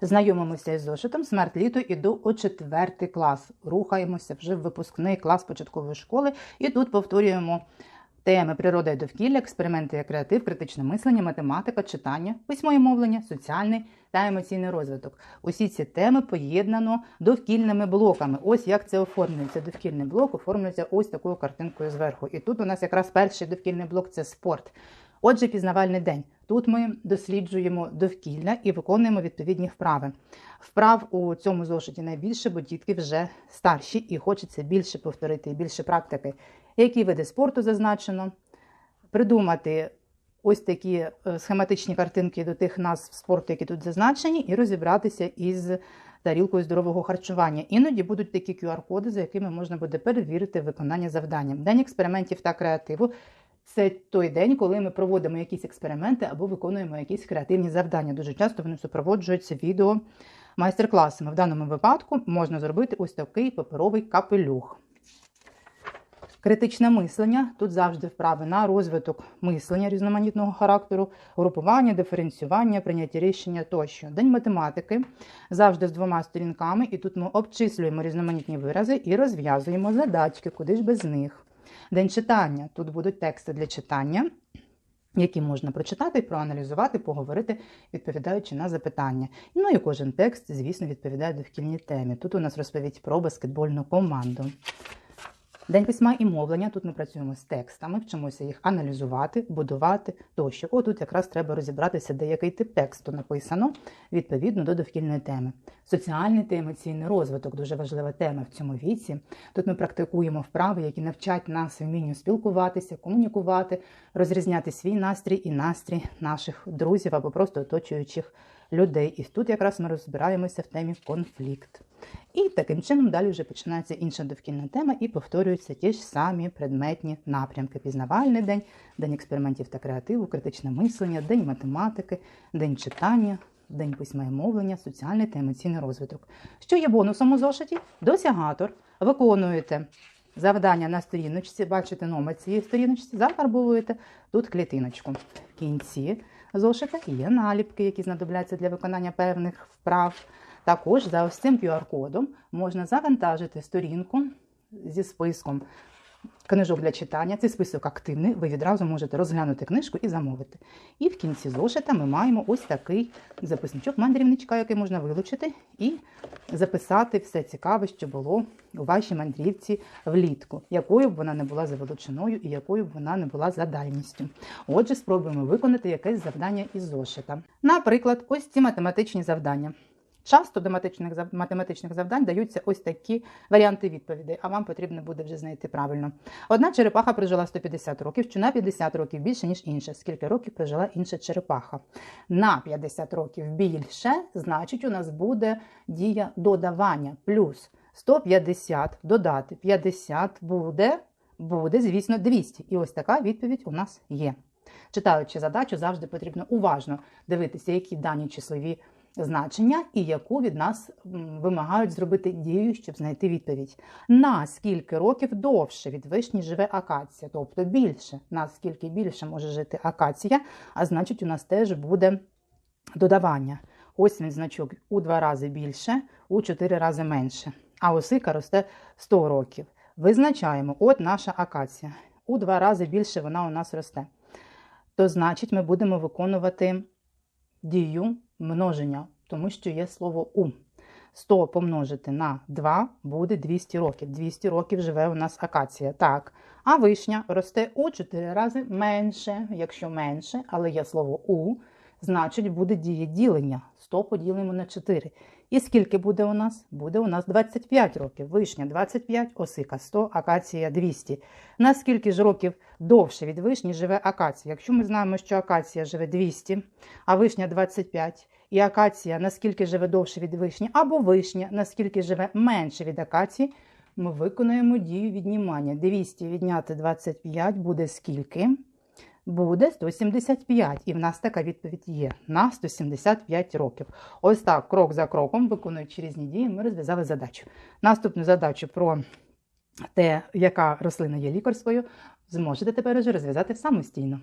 Знайомимося із зошитом смарт літо іду у четвертий клас. Рухаємося вже в випускний клас початкової школи, і тут повторюємо теми природа і довкілля, експерименти як креатив, критичне мислення, математика, читання, письмо мовлення, соціальний та емоційний розвиток. Усі ці теми поєднано довкільними блоками. Ось як це оформлюється. Довкільний блок оформлюється ось такою картинкою зверху. І тут у нас якраз перший довкільний блок це спорт. Отже, пізнавальний день. Тут ми досліджуємо довкілля і виконуємо відповідні вправи. Вправ у цьому зошиті найбільше, бо дітки вже старші і хочеться більше повторити більше практики. Які види спорту зазначено, придумати ось такі е, схематичні картинки до тих назв спорту, які тут зазначені, і розібратися із тарілкою здорового харчування. Іноді будуть такі QR-коди, за якими можна буде перевірити виконання завдання. День експериментів та креативу. Це той день, коли ми проводимо якісь експерименти або виконуємо якісь креативні завдання. Дуже часто вони супроводжуються відео майстер-класами. В даному випадку можна зробити ось такий паперовий капелюх. Критичне мислення тут завжди вправи на розвиток мислення різноманітного характеру, групування, диференціювання, прийняття рішення тощо. День математики завжди з двома сторінками, і тут ми обчислюємо різноманітні вирази і розв'язуємо задачки, куди ж без них. День читання. Тут будуть тексти для читання, які можна прочитати, проаналізувати, поговорити, відповідаючи на запитання. Ну і кожен текст, звісно, відповідає довкільній темі. Тут у нас розповідь про баскетбольну команду. День письма і мовлення. Тут ми працюємо з текстами, вчимося їх аналізувати, будувати тощо. О, тут якраз треба розібратися, де який тип тексту написано відповідно до довкільної теми. Соціальний та емоційний розвиток дуже важлива тема в цьому віці. Тут ми практикуємо вправи, які навчать нас вмінню спілкуватися, комунікувати, розрізняти свій настрій і настрій наших друзів або просто оточуючих людей. І тут якраз ми розбираємося в темі конфлікт. І таким чином далі вже починається інша довкільна тема і повторюються ті ж самі предметні напрямки: пізнавальний день, день експериментів та креативу, критичне мислення, день математики, день читання. День письма і мовлення, соціальний та емоційний розвиток. Що є бонусом у зошиті? Досягатор. Виконуєте завдання на сторіночці, бачите номер цієї сторіночці, зафарбовуєте тут клітиночку. В кінці зошита є наліпки, які знадобляться для виконання певних вправ. Також за ось цим QR-кодом можна завантажити сторінку зі списком книжок для читання. Цей список активний, ви відразу можете розглянути книжку і замовити. І в кінці зошита ми маємо ось такий записничок мандрівничка, який можна вилучити і записати все цікаве, що було у вашій мандрівці влітку, якою б вона не була за величиною і якою б вона не була за дальністю. Отже, спробуємо виконати якесь завдання із зошита. Наприклад, ось ці математичні завдання. Часто до математичних завдань даються ось такі варіанти відповідей, а вам потрібно буде вже знайти правильно. Одна черепаха прожила 150 років, що на 50 років більше, ніж інша. Скільки років прожила інша черепаха? На 50 років більше, значить, у нас буде дія додавання. Плюс 150 додати 50 буде, буде, звісно, 200. І ось така відповідь у нас є. Читаючи задачу, завжди потрібно уважно дивитися, які дані числові значення і яку від нас вимагають зробити дію, щоб знайти відповідь. На скільки років довше від вишні живе акація, тобто більше, наскільки більше може жити акація, а значить, у нас теж буде додавання. Ось він значок у два рази більше, у чотири рази менше. А осика росте 100 років. Визначаємо, от наша акація. У два рази більше вона у нас росте. То значить, ми будемо виконувати дію множення, тому що є слово у. 100 помножити на 2 буде 200 років. 200 років живе у нас акація. Так. А вишня росте у 4 рази менше, якщо менше, але є слово у, значить буде діє ділення. 100 поділимо на 4. І скільки буде у нас? Буде у нас 25 років. Вишня 25, осика 100, акація 200. Наскільки ж років довше від вишні живе акація? Якщо ми знаємо, що акація живе 200, а вишня 25, і акація наскільки живе довше від вишні, або вишня, наскільки живе менше від акації, ми виконуємо дію віднімання. 200 відняти 25 буде скільки? Буде 175. І в нас така відповідь є на 175 років. Ось так, крок за кроком, виконуючи різні дії, ми розв'язали задачу. Наступну задачу про те, яка рослина є лікарською, зможете тепер уже розв'язати самостійно.